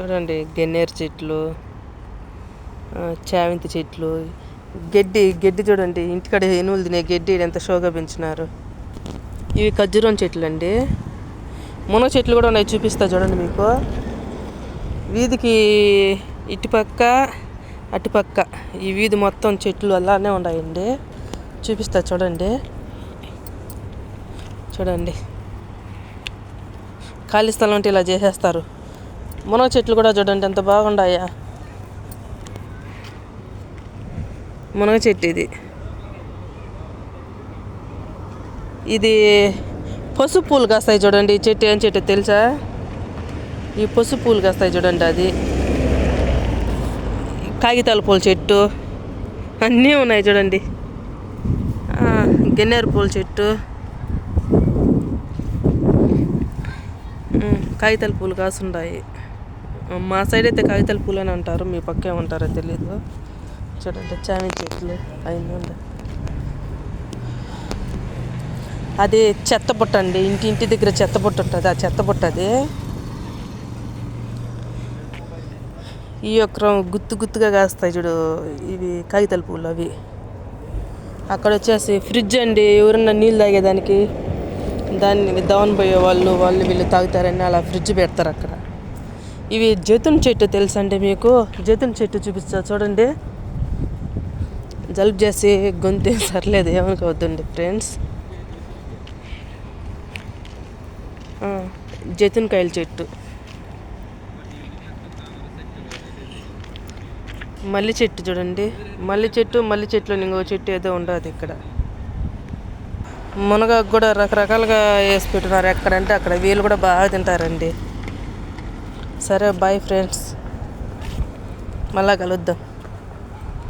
చూడండి గన్నేరు చెట్లు చావింతి చెట్లు గడ్డి గడ్డి చూడండి ఇంటికాడ ఏనుగులు తినే గడ్డి ఎంత షోగా పెంచినారు. ఇవి ఖర్జూరం చెట్లు అండి మునగ చెట్లు కూడా ఉన్నాయి చూపిస్తా చూడండి మీకు. వీధికి ఇటుపక్క అటుపక్క ఈ వీధి మొత్తం చెట్లు అలానే ఉన్నాయండి. చూపిస్తా చూడండి. చూడండి. ఖాళీ స్థలం అంటే ఇలా చేసేస్తారు. మునగ చెట్లు కూడా చూడండి ఎంత బాగుండాయా మునగ చెట్టు ఇది. ఇది పసుపు పూలు కాస్తాయి చూడండి ఈ చెట్టు ఏం చెట్టు తెలుసా? ఈ పసుపు పూలు కాస్తాయి చూడండి అది. కాగితాల పూల చెట్టు. అన్నీ ఉన్నాయి చూడండి. గన్నేరు పూల చెట్టు. కాగితాల పూలు కాసుండాయి. మా సైడ్ అయితే కాగితాల పూలు అని అంటారు మీ పక్క ఏమంటారో తెలీదు. చూడండి చామీ చెట్లు అయింది అది చెత్త బుట్ట అండి ఇంటి ఇంటి దగ్గర చెత్త బుట్ట ఉంటుంది ఆ చెత్త బుట్ట అది. ఈ యొక్క గుత్తు గుత్తుగా కాస్తాయి చూడు ఇవి కాగితాల పూలు అవి. అక్కడ వచ్చేసి ఫ్రిడ్జ్ అండి ఎవరన్నా నీళ్ళు తాగేదానికి దాన్ని దవన్ పోయే వాళ్ళు వాళ్ళు వీళ్ళు తాగుతారని అలా ఫ్రిడ్జ్ పెడతారు అక్కడ. ఇవి జతున్ చెట్టు తెలుసండి మీకు? జతున్ చెట్టు చూపిస్తా చూడండి. జలుబు చేసి గొంతు సర్లేదు ఏమనుకోవద్దండి ఫ్రెండ్స్ జతున్ కాయల చెట్టు. మల్లి చెట్టు చూడండి. మల్లి చెట్టు మల్లి చెట్లు ఇంకో చెట్టు ఏదో ఉండదు ఇక్కడ. మునగాకు కూడా రకరకాలుగా వేసి పెట్టున్నారు ఎక్కడంటే అక్కడ. వీళ్ళు కూడా బాగా తింటారండి. సరే బాయ్ ఫ్రెండ్స్ మళ్ళా కలుద్దాం.